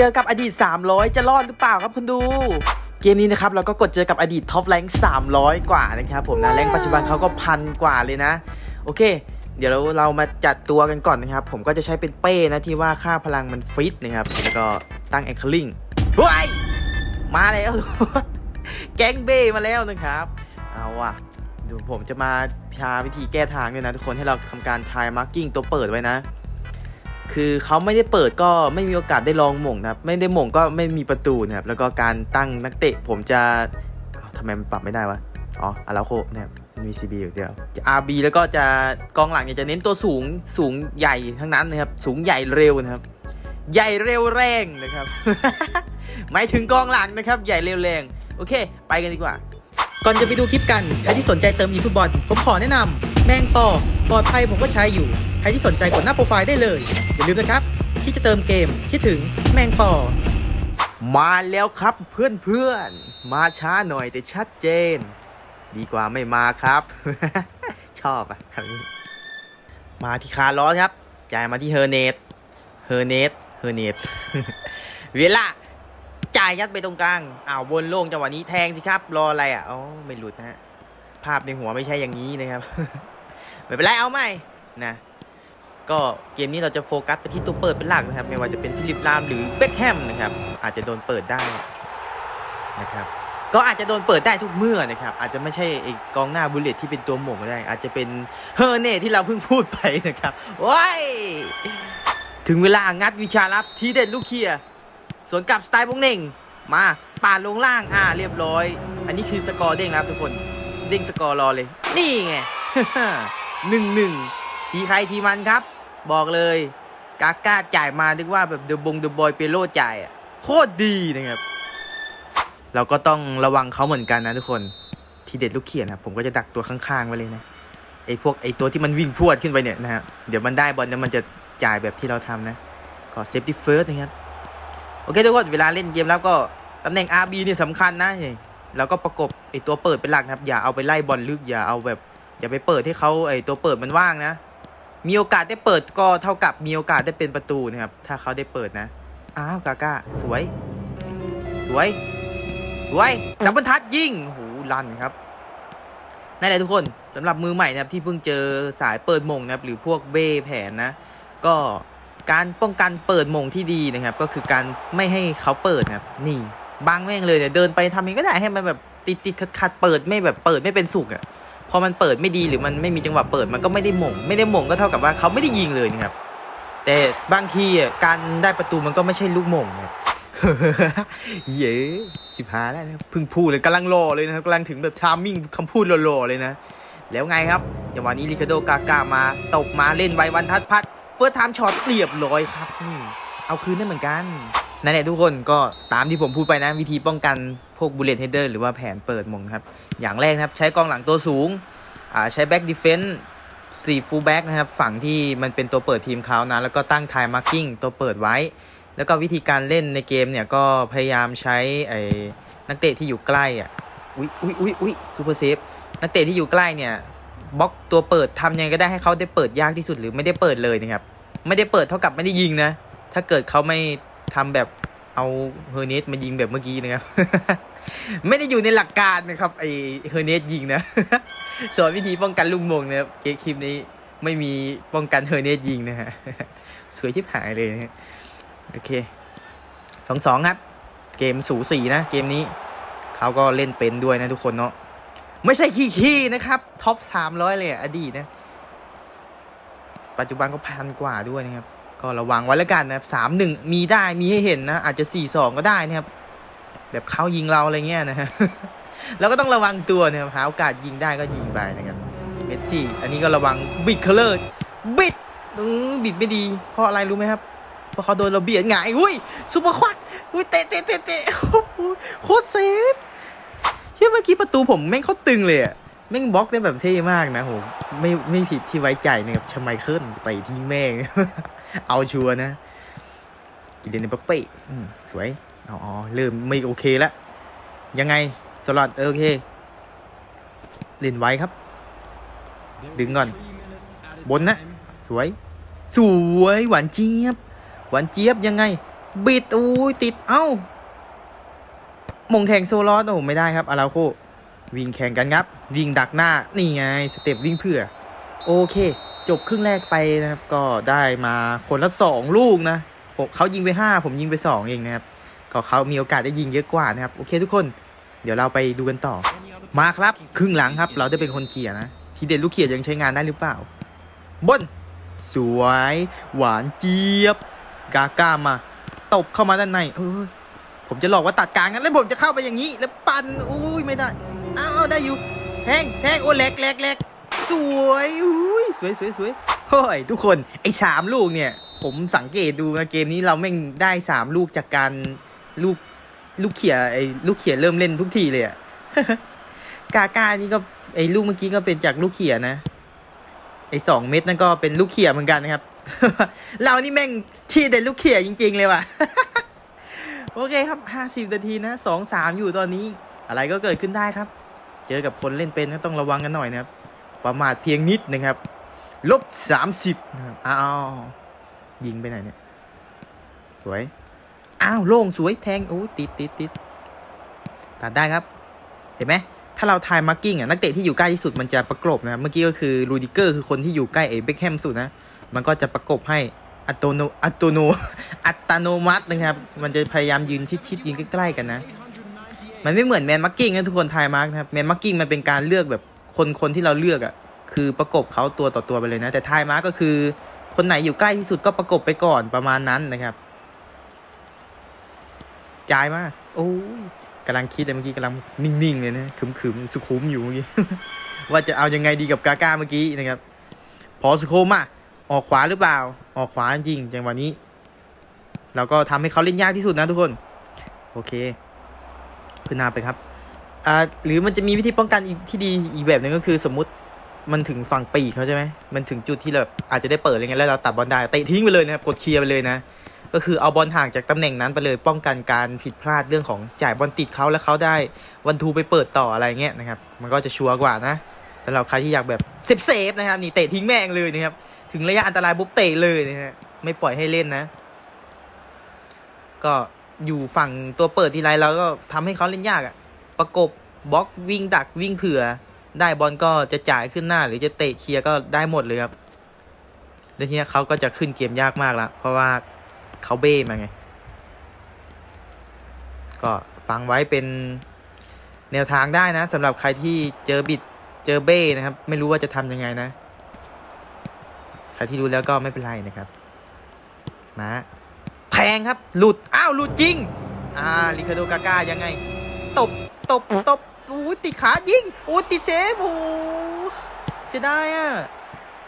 เจอกับอดีต 300 จะรอดหรือเปล่าครับคุณดูเกมนี้นะครับเราก็กดเจอกับอดีตท็อปแรงค์300 กว่านะครับผมนะแรงค์ปัจจุบันเขาก็พันกว่าเลยนะ โอเค เดี๋ยวเราเรามาจัดตัวกันก่อนนะครับ ผมก็จะใช้เป็นเป้นะที่ว่าค่าพลังมันฟิตนะครับแล้วก็ตั้งแองเคิลลิงเฮ้ยมาแล้ว แก๊งเบ้มาแล้วนะครับ เอาว่ะดูผมจะมาพาวิธีแก้ทางด้วยนะทุกคนให้เราทำการทายมาร์กิ้งตัวเปิดไว้นะ คือเขาไม่ได้เปิดก็ไม่มีโอกาสได้ลองหม่งนะครับ ไม่ได้หม่งก็ไม่มีประตูนะครับ แล้วก็การตั้งนักเตะผมจะทำไมมันปรับไม่ได้วะ อ๋ออาราโคนะครับมันมี CB อยู่เดียวจะ RB แล้วก็จะกองหลังเนี่ยจะเน้นตัวสูงสูงใหญ่ทั้งนั้นนะครับ สูงใหญ่เร็วนะครับ ใหญ่เร็วแรงนะครับ หมายถึงกองหลังนะครับ ใหญ่เร็วแรง โอเค ไปกันดีกว่า ก่อนจะไปดูคลิปกัน ใครที่สนใจเติมอีฟุตบอล ผมขอแนะนำแมงปอปลอดภัยผมก็ใช้อยู่ ใครที่สนใจกดหน้าโปรไฟล์ได้เลย อย่าลืมนะครับ ที่จะเติมเกมคิดถึงแมงปอ มาแล้วครับเพื่อนๆ มาช้าหน่อยแต่ชัดเจน ดีกว่าไม่มาครับ ชอบอะคำนี้มาที่คาร์ลอสครับจ่ายมาที่เฮอร์เนตเฮอร์เนตเฮอร์เนตเวลาจ่ายยัดไปตรงกลางอ้าววนโล่งจังหวะนี้แทงสิครับ รออะไรอะอ๋อไม่หลุดนะฮะภาพในหัวไม่ใช่อย่างนี้นะครับ ไม่เป็นไรเอาไหมนะ ก็เกมนี้เราจะโฟกัสไปที่ตัวเปิดเป็นหลักนะครับ ไม่ว่าจะเป็นฟิลิปลามหรือเบคแฮมนะครับ อาจจะโดนเปิดได้นะครับ ก็อาจจะโดนเปิดได้ทุกเมื่อนะครับ อาจจะไม่ใช่ไอ้กองหน้าบุลเลตที่เป็นตัวหม่งก็ได้ อาจจะเป็นเฮอร์เน่ที่เราเพิ่งพูดไปนะครับว้ายถึงเวลางัดวิชาลับทีเด็ดลูกเคียสวนกลับสไตล์บงเน่ง มาปาดลงล่างอ่าเรียบร้อย อันนี้คือสกอร์เด้งนะครับทุกคนเด้งสกอร์รอเลย นี่ไงหนึ่งหนึ่งทีใครทีมันครับ บอกเลยกาก้าจ่ายมานึกว่าแบบเดอะบงเดอะบอยเปโลจ่ายอะโคตรดีนะครับ เราก็ต้องระวังเขาเหมือนกันนะทุกคนทีเด็ดลูกเขียนครับผมก็จะดักตัวข้างๆไว้เลยนะไอ้พวกไอ้ตัวที่มันวิ่งพวดขึ้นไปเนี่ยนะครับเดี๋ยวมันได้บอลแล้วมันจะจ่ายแบบที่เราทำนะก็เซฟตี้เฟิร์สนะครับโอเคทุกคนเวลาเล่นเกมแล้วก็ตำแหน่ง RB เนี่ยสำคัญนะแล้วก็ประกบไอตัวเปิดเป็นหลักนะครับ อย่าเอาไปไล่บอลลึกอย่าเอาแบบอย่าไปเปิดให้เขาไอตัวเปิดมันว่างนะ มีโอกาสได้เปิดก็เท่ากับมีโอกาสได้เป็นประตูนะครับ ถ้าเขาได้เปิดนะ อ้าวกาก้าสวย สวย สวยดับเบิลทัชยิงโหลันครับนั่นแหละทุกคนสำหรับมือใหม่นะครับที่เพิ่งเจอสายเปิดมงนะครับหรือพวกเบ้แผนนะ ก็การป้องกันเปิดมงที่ดีนะครับ ก็คือการไม่ให้เขาเปิดนะครับนี่บางแม่งเลยเนี่ยเดินไปทำเองก็ได้ให้มันแบบติดติดขัดขัดๆเปิดไม่แบบเปิดไม่เป็นสุกอะ่ะ พอมันเปิดไม่ดีหรือมันไม่มีจังหวะเปิดมันก็ไม่ได้มง ไม่ได้มงก็เท่ากับว่าเขาไม่ได้ยิงเลยนะครับ แต่บางทีอะการได้ประตูมันก็ไม่ใช่ลูกมงครับเย้ชิบหายแล้วนะพิ่งพูดเลยกำลังรอเลยนะครับกำลังถึงแบบทามมิ่งคำพูดรอๆเลยนะ แล้วไงครับจังหวะนี้ริคาโดกากามาตบมาเล่นไววันทัดพัดเฟิร์สไทม์ช็อตเรียบร้อยครับนี่เอาคืนได้เหมือนกัน นั่นแหละทุกคนก็ตามที่ผมพูดไปนะ วิธีป้องกันพวกบูเลตเฮดเดอร์หรือว่าแผนเปิดมงครับ อย่างแรกนะครับ ใช้กองหลังตัวสูงอ่าใช้แบ็กดิเฟนส์สี่ฟูลแบ็กนะครับ ฝั่งที่มันเป็นตัวเปิดทีมเขานะ แล้วก็ตั้งไทม์มาร์กิ้งตัวเปิดไว้ แล้วก็วิธีการเล่นในเกมเนี่ย ก็พยายามใช้ไอ้นักเตะที่อยู่ใกล้อะอุ้ยอุ้ยอุ้ยอุ้ยซูเปอร์เซฟนักเตะที่อยู่ใกล้เนี่ยบล็อกตัวเปิดทำยังไงก็ได้ให้เขาได้เปิดยากที่สุดหรือไม่ได้เปิดเลยนะครับ ไม่ได้เปิดเท่ากับไม่ได้ยิงนะ ถ้าเกิดเขาไม่ ทำแบบเอาเฮอร์เนสมายิงแบบเมื่อกี้นะครับ ไม่ได้อยู่ในหลักการนะครับไอเฮอร์เนสยิงนะสอนวิธีป้องกันลูกมงนะครับเกมคลิปนี้ไม่มีป้องกันเฮอร์เนสยิงนะฮะสวยชิบหายเลยนะโอเคสองสองครับ เกมสูสีนะ เกมนี้เขาก็เล่นเป็นด้วยนะทุกคนเนาะไม่ใช่ขี้ๆนะครับท็อปสามร้อยเลยอะอดีตนะ ปัจจุบันก็พันกว่าด้วยนะครับ ก็ระวังไว้แล้วกันนะครับสามหนึ่งมีได้มีให้เห็นนะ อาจจะสี่สองก็ได้นะครับ แบบเขายิงเราอะไรเงี้ยนะฮะแล้วก็ต้องระวังตัวนะครับหาโอกาสยิงได้ก็ยิงไปนะครับเมสซี่ อันนี้ก็ระวังบิดเคเลอร์บิดอืมบิดไม่ดี เพราะอะไรรู้ไหมครับเพราะเขาโดนเราเบียดหงายอุ้ยซุปเปอร์ควักอุ้ยเตะเตะเตะเตะโอ้โหโคตรเซฟเชื่อเมื่อกี้ประตูผมแม่งเขาตึงเลยอะแม่งบล็อกได้แบบเท่มากนะโหไม่ไม่ผิดที่ไว้ใจนะครับชมัยเคิลไปที่แม่ง เอาชัวร์นะกินเดนเปเป้สวยอ๋อเริ่มไม่โอเคแล้ว ยังไงสล็อตโอเค เล่นไว้ครับ ดึงก่อน บนนะ สวย สวยหวานเจี๊ยบ หวานเจี๊ยบยังไง บิดอุ้ยติดเอ้ามงแข่งโซลอสโอ้ไม่ได้ครับอาราโควิ่งแข่งกันครับ วิ่งดักหน้า นี่ไง สเต็ปวิ่งเพื่อ โอเค จบครึ่งแรกไปนะครับ ก็ได้มาคนละสองลูกนะผมเขายิงไปห้าผมยิงไปสองเองนะครับ ก็เขามีโอกาสได้ยิงเยอะกว่านะครับ โอเคทุกคน เดี๋ยวเราไปดูกันต่อ มาครับ ครึ่งหลังครับ เราได้เป็นคนเขี่ยนะ ทีเด็ดลูกเขี่ยยังใช้งานได้หรือเปล่า บน สวย หวานเจี๊ยบ กาก้ามา ตบเข้ามาด้านในเออผมจะหลอกว่าตัดกลางกันแล้วผมจะเข้าไปอย่างนี้ แล้วปันอุ้ยไม่ได้ อ้าวได้อยู่แทงแทงโอ้แหลกแหลกแหลก สวยอุ้ยสวยสวยสวยเฮ้ยทุกคนไอ้สามลูกเนี่ย ผมสังเกตดูนะเกมนี้เราแม่งได้สามลูกจากการลูกลูกเขี่ยไอ้ลูกเขี่ยเริ่มเล่นทุกทีเลยอะกาก้านี่ก็ไอ้ลูกเมื่อกี้ก็เป็นจากลูกเขี่ยนะ ไอ้สองเม็ดนั่นก็เป็นลูกเขี่ยเหมือนกันนะครับ เรานี่แม่งที่เด็ดลูกเขี่ยจริง ๆ เลยว่ะโอเคครับห้าสิบนาทีนะสองสามอยู่ตอนนี้ อะไรก็เกิดขึ้นได้ครับ เจอกับคนเล่นเป็นก็ต้องระวังกันหน่อยนะครับ ประมาทเพียงนิดนะครับ ลบสามสิบนะครับอ้าวยิงไปไหนเนี่ย สวย อ้าวโล่งสวยแทงโอ้ติดติดติดตัดได้ครับ เห็นไหมถ้าเราทายมาร์กิ้งอะนักเตะที่อยู่ใกล้ที่สุดมันจะประกบนะครับ เมื่อกี้ก็คือรูดิเกอร์คือคนที่อยู่ใกล้เอเบคแฮมสุดนะ มันก็จะประกบให้อัตโนอัตโนอัตโนมัตินะครับ มันจะพยายามยืนชิดๆยิงใกล้ๆกันนะ มันไม่เหมือนแมนมาร์กิ้งนะทุกคนทายมาร์กนะครับ แมนมาร์กิ้งมันเป็นการเลือกแบบ คนคนที่เราเลือกอะคือประกบเขาตัวต่อตัวไปเลยนะ แต่ทายมาร์ก็คือ คนไหนอยู่ใกล้ที่สุดก็ประกบไปก่อนประมาณนั้นนะครับจ่ายมาโอ้ยกำลังคิดเลยเมื่อกี้กำลังนิ่งๆเลยนะขึมๆสุขุมอยู่เมื่อกี้ว่าจะเอายังไงดีกับกาก้าเมื่อกี้นะครับ พอสุขุมอะออกขวาหรือเปล่า ออกขวาจริงจังหวะนี้เราก็ทำให้เขาเล่นยากที่สุดนะทุกคน โอเค ขึ้นหน้าไปครับ อ่าหรือมันจะมีวิธีป้องกันอีกที่ดีอีกแบบหนึ่งก็คือ สมมุติมันถึงฝั่งปีกเขาใช่ไหมมันถึงจุดที่เราอาจจะได้เปิดอะไรเงี้ยแล้วเราตัดบอลได้เตะทิ้งไปเลยนะครับกดเคลียร์ไปเลยนะ ก็คือเอาบอลห่างจากตำแหน่งนั้นไปเลยป้องกันการผิดพลาดเรื่องของจ่ายบอลติดเขาแล้วเขาได้วันทูไปเปิดต่ออะไรเงี้ยนะครับมันก็จะชัวร์กว่านะสำหรับใครที่อยากแบบเซฟเซฟๆนะครับนี่เตะทิ้งแม่งเลยนะครับถึงระยะอันตรายปุ๊บเตะเลยนะฮะไม่ปล่อยให้เล่นนะ ก็อยู่ฝั่งตัวเปิดทีไรเราก็ทำให้เขาเล่นยากอะ ประกบบล็อกวิ่งดักวิ่งเผื่อ ได้บอลก็จะจ่ายขึ้นหน้า หรือจะเตะเคลียร์ก็ได้หมดเลยครับแล้วทีนี้เขาก็จะขึ้นเกมยากมากละเพราะว่าเขาเบ้มาไง ก็ฟังไว้เป็นแนวทางได้นะสำหรับใครที่เจอบิดเจอเบ้นะครับ ไม่รู้ว่าจะทำยังไงนะ ใครที่รู้แล้วก็ไม่เป็นไรนะครับ มาแทงครับ หลุด อ้าว หลุดจริง อ่าลิคาโดกาก้ายังไง ตบ ตบตบโอ้ยติดขายิงโอ้ยติดเซฟโอ้เสียดายอะ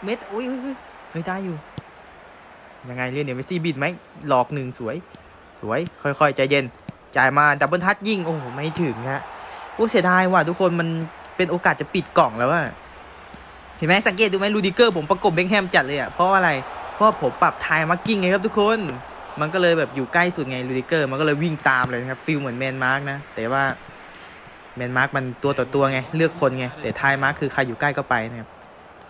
เม็ดโอ้ยเฮ้ยเฮ้ยได้อยู่ ยังไงเรียนเดี๋ยวเมซี่บิดไหมหลอกหนึ่งสวย สวย ค่อยๆใจเย็น จ่ายมาดับเบิลทัชยิงโอ้โหไม่ถึงฮะโอ้เสียดายว่ะทุกคนมันเป็นโอกาสจะปิดกล่องแล้วอะเห็นไหมสังเกตดูไหมรูดิเกอร์ผมประกบเบคแฮมจัดเลยอะเพราะอะไร เพราะผมปรับทายมาร์กิ้งไงครับทุกคนมันก็เลยแบบอยู่ใกล้สุดไงรูดิเกอร์ มันก็เลยวิ่งตามเลยนะครับฟิลเหมือนแมนมาร์กนะ แต่ว่า แมนมาร์กมันตัวต่อตัวไง เลือกคนไง แต่ทายมาร์กคือใครอยู่ใกล้ก็ไปนะครับ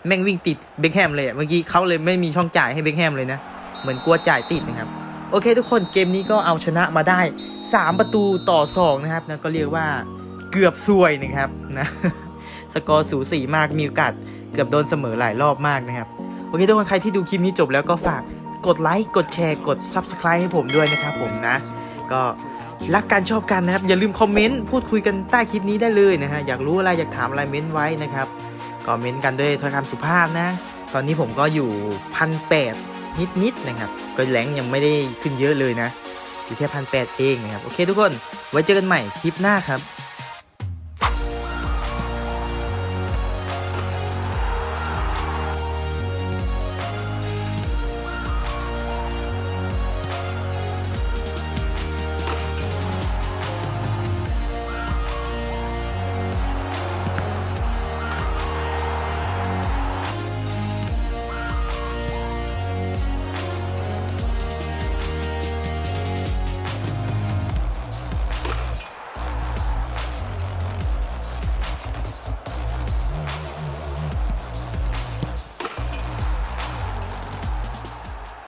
แม่งวิ่งติดเบคแฮมเลยเมื่อกี้เขาเลยไม่มีช่องจ่ายให้เบคแฮมเลยนะ เหมือนกลัวจ่ายติดนะครับ โอเคทุกคนเกมนี้ก็เอาชนะมาได้ 3 ประตูต่อ 2 นะครับนะก็เรียกว่าเกือบซวยนะครับนะสกอร์สูสีมากมีโอกาสเกือบโดนเสมอหลายรอบมากนะครับ โอเคทุกคนใครที่ดูคลิปนี้จบแล้วก็ฝากกดไลค์กดแชร์กด Subscribe ให้ผมด้วยนะครับผมนะ ก็ รักกันชอบกันนะครับ อย่าลืมคอมเมนต์พูดคุยกันใต้คลิปนี้ได้เลยนะฮะอยากรู้อะไรอยากถามอะไรเม้นไว้นะครับก็เม้นกันด้วยถ้อยคำสุภาพนะ ตอนนี้ผมก็อยู่พันแปดนิดๆนะครับก็แรงยังไม่ได้ขึ้นเยอะเลยนะ อยู่แค่พันแปดเองนะครับ โอเคทุกคน ไว้เจอกันใหม่คลิปหน้าครับ